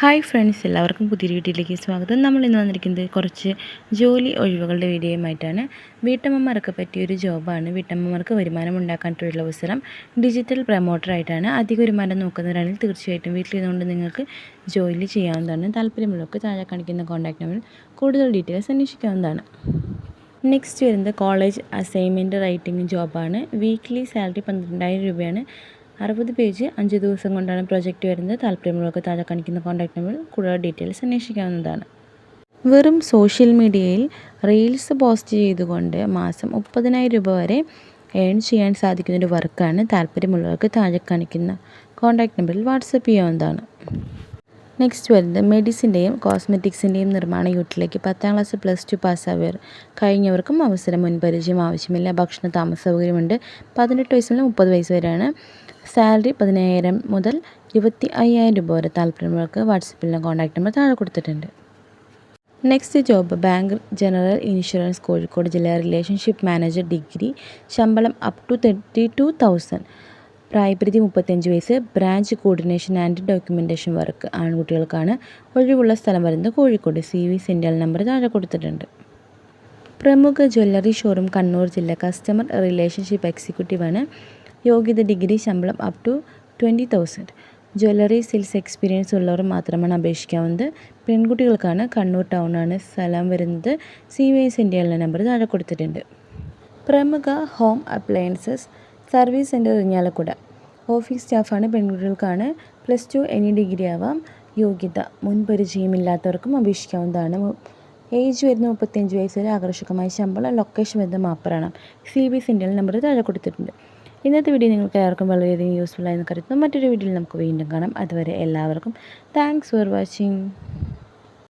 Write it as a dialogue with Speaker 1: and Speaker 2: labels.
Speaker 1: Hi friends എല്ലാവർക്കും പുതിയൊരു വീട്ടിലേക്ക് സ്വാഗതം. നമ്മൾ ഇന്ന് വന്നിരിക്കുന്നത് കുറച്ച് ജോലി ഒഴിവുകളുടെ വീഡിയോയുമായിട്ടാണ്. വീട്ടമ്മമാർക്ക് പറ്റിയൊരു ജോബാണ്. വീട്ടമ്മമാർക്ക് വരുമാനം ഉണ്ടാക്കാൻ തൊഴിലവസരം ഡിജിറ്റൽ പ്രൊമോട്ടറായിട്ടാണ് അധിക വരുമാനം നോക്കുന്നവരാണെങ്കിൽ തീർച്ചയായിട്ടും വീട്ടിലിരുന്നുകൊണ്ട് നിങ്ങൾക്ക് ജോലി ചെയ്യാവുന്നതാണ്. താല്പര്യമുള്ളവർക്ക് താഴെ കാണിക്കുന്ന കോൺടാക്ട് നമ്പറിൽ കൂടുതൽ ഡീറ്റെയിൽസ് അന്വേഷിക്കാവുന്നതാണ്. നെക്സ്റ്റ് വരുന്നത് കോളേജ് അസൈൻമെന്റ് റൈറ്റിംഗ് ജോബാണ് വീക്ക്ലി സാലറി പന്ത്രണ്ടായിരം രൂപയാണ്. അറുപത് പേജ് അഞ്ച് ദിവസം കൊണ്ടാണ് പ്രൊജക്റ്റ് വരുന്നത്. താല്പര്യമുള്ളവർക്ക് താഴെ കാണിക്കുന്ന കോൺടാക്ട് നമ്പറിൽ കൂടുതൽ ഡീറ്റെയിൽസ് അന്വേഷിക്കാവുന്നതാണ്. വെറും സോഷ്യൽ മീഡിയയിൽ റീൽസ് പോസ്റ്റ് ചെയ്തുകൊണ്ട് മാസം മുപ്പതിനായിരം രൂപ വരെ ഏൺ ചെയ്യാൻ സാധിക്കുന്നൊരു വർക്കാണ് താല്പര്യമുള്ളവർക്ക് താഴെ കാണിക്കുന്ന കോൺടാക്ട് നമ്പറിൽ വാട്സപ്പ് ചെയ്യാവുന്നതാണ്. നെക്സ്റ്റ് വരുന്നത് മെഡിസിന്റെയും കോസ്മെറ്റിക്സിന്റെയും നിർമ്മാണ യൂണിറ്റിലേക്ക് പത്താം ക്ലാസ് പ്ലസ് ടു പാസ്സായവർ കഴിഞ്ഞവർക്കും അവസരം മുൻപരിചയം ആവശ്യമില്ല. ഭക്ഷണ താമസ സൗകര്യമുണ്ട്. പതിനെട്ട് വയസ്സ് മുതൽ മുപ്പത് വയസ്സ് വരെയാണ്. സാലറി പതിനായിരം മുതൽ ഇരുപത്തി അയ്യായിരം രൂപ വരെ താല്പര്യമുള്ളവർക്ക് വാട്സപ്പിലെ കോൺടാക്ട് നമ്പർ താഴെ കൊടുത്തിട്ടുണ്ട്. Next job bank general insurance Kozhikode ജില്ലാ റിലേഷൻഷിപ്പ് മാനേജർ ഡിഗ്രി ശമ്പളം up to thirty two thousand പ്രായപരിധി മുപ്പത്തഞ്ച് വയസ്സ് branch coordination and documentation work ആൺകുട്ടികൾക്കാണ്. ഒഴിവുള്ള സ്ഥലം വരുന്നത് കോഴിക്കോട്. സി വി സെന്റൽ നമ്പർ താഴെ കൊടുത്തിട്ടുണ്ട്. പ്രമുഖ ജ്വല്ലറി ഷോറൂം കണ്ണൂർ ജില്ല കസ്റ്റമർ റിലേഷൻഷിപ്പ് എക്സിക്യൂട്ടീവാണ് യോഗ്യത ഡിഗ്രി ശമ്പളം up to twenty thousand jewellery sales experience ഉള്ളവർ മാത്രമാണ് അപേക്ഷിക്കാവുന്നത്. പെൺകുട്ടികൾക്കാണ് കണ്ണൂർ ടൗണാണ് സ്ഥലം വരുന്നത്. സി വി ഇന്ത്യയിലെ നമ്പർ താഴെ കൊടുത്തിട്ടുണ്ട്. പ്രമുഖ home appliances service centre Irinjalakuda office സ്റ്റാഫാണ് പെൺകുട്ടികൾക്കാണ് പ്ലസ് ടു എനി ഡിഗ്രി ആവാം യോഗ്യത. മുൻപരിചയമില്ലാത്തവർക്കും അപേക്ഷിക്കാവുന്നതാണ്. ഏജ് വരുന്ന മുപ്പത്തിയഞ്ച് വയസ്സ് വരെ ആകർഷകമായ ശമ്പളം ലൊക്കേഷൻ വരുന്ന മാപ്പറാണ് സി ബി ഇന്ത്യയിൽ നമ്പർ താഴെ കൊടുത്തിട്ടുണ്ട്. ഇന്നത്തെ വീഡിയോ നിങ്ങൾക്ക് എല്ലാവർക്കും വളരെയധികം യൂസ്ഫുൾ ആയെന്ന് കരുതുന്നു. മറ്റൊരു വീഡിയോയിൽ നമുക്ക് വീണ്ടും കാണാം. അതുവരെ എല്ലാവർക്കും താങ്ക്സ് ഫോർ വാച്ചിങ്